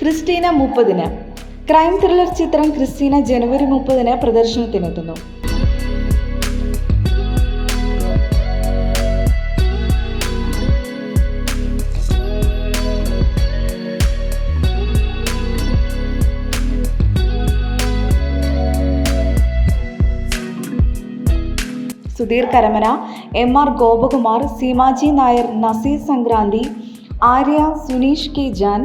Christina മുപ്പതിന്. Crime thriller ചിത്രം Christina ജനുവരി മുപ്പതിന് പ്രദർശനത്തിനെത്തുന്നു. Sudheer Karamana M R Gopakumar Seemaji Nair Naseer Sankranthi Arya Suneesh K Jan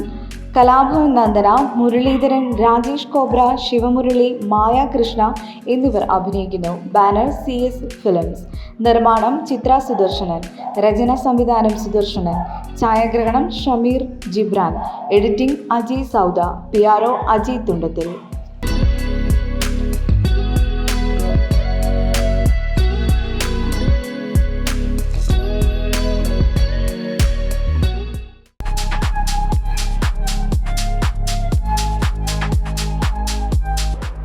Kalabhavan Nandana Muraleedharan Rajesh Cobra Sivamurali Maya Krishna എന്നിവർ അഭിനയിക്കുന്നു. Banner C S films. നിർമ്മാണം ചിത്ര സുദർശനൻ. രചന സംവിധാനം സുദർശനൻ. ഛായാഗ്രഹണം Shameer Jibran. Editing Ajay Sauda. P R O Ajay Thundathil.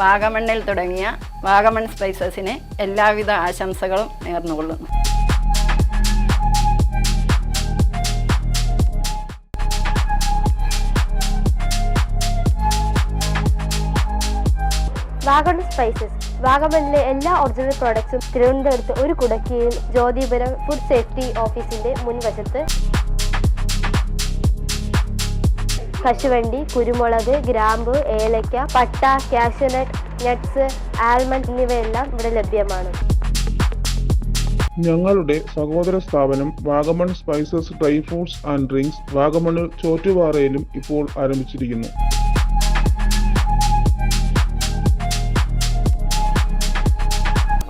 വാഗമണ്ണിൽ തുടങ്ങിയ വാഗമൺ സ്പൈസസിന് എല്ലാവിധ ആശംസകളും നേർന്നുകൊള്ളുന്നു. വാഗൺ സ്പൈസസ് വാഗമണിലെ എല്ലാ ഒറിജിനൽ പ്രോഡക്ട്സും തിരുവനന്തപുരത്ത് ഒരു കുടക്കീഴിൽ ജ്യോതിപുരം ഫുഡ് സേഫ്റ്റി ഓഫീസിന്റെ മുൻവശത്ത് കശുവണ്ടി കുരുമുളക് ഗ്രാമ്പു ഏലക്ക പട്ട കാഷ്യൂനട്ട് നട്ട്സ് ആൽമണ്ട് എന്നിവയെല്ലാം ഇവിടെ ലഭ്യമാണ്. ഞങ്ങളുടെ സഹോദര സ്ഥാപനം Vagamon spices dry fruits and drinks വാഗമണിൽ ചോറ്റുപാറയിലും ഇപ്പോൾ ആരംഭിച്ചിരിക്കുന്നു.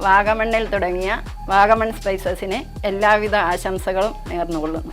വാഗമണ്ണിൽ തുടങ്ങിയ വാഗമൺ സ്പൈസസിന് എല്ലാവിധ ആശംസകളും നേർന്നുകൊള്ളുന്നു.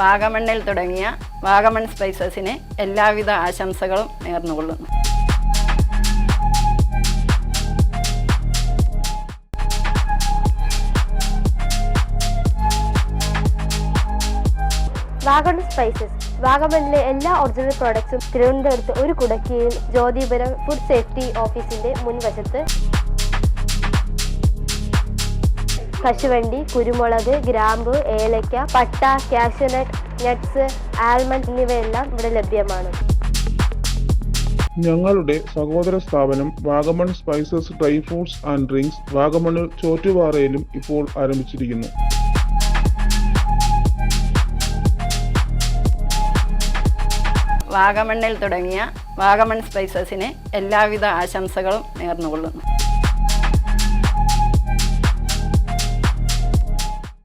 വാഗമണ്ണിൽ തുടങ്ങിയ വാഗമൺ സ്പൈസസിന് എല്ലാവിധ ആശംസകളും നേർന്നുകൊള്ളുന്നു. വാഗൺ സ്പൈസസ് വാഗമണിലെ എല്ലാ ഒറിജിനൽ പ്രോഡക്ട്സും തിരുവനന്തപുരത്ത് ഒരു കുടക്കീഴിൽ ജ്യോതിപുരം ഫുഡ് സേഫ്റ്റി ഓഫീസിന്റെ മുൻവശത്ത് കശുവണ്ടി കുരുമുളക് ഗ്രാമ്പു ഏലക്ക പട്ട കാഷ്യൂനട്ട് നട്ട്സ് ആൽമണ്ട് എന്നിവയെല്ലാം ഇവിടെ ലഭ്യമാണ്. ഞങ്ങളുടെ സഹോദര സ്ഥാപനം Vagamon spices dry fruits and drinks വാഗമണിൽ ചോറ്റുപാറയിലും ഇപ്പോൾ ആരംഭിച്ചിരിക്കുന്നു. വാഗമണ്ണിൽ തുടങ്ങിയ വാഗമൺ സ്പൈസസിന് എല്ലാവിധ ആശംസകളും നേർന്നുകൊള്ളുന്നു.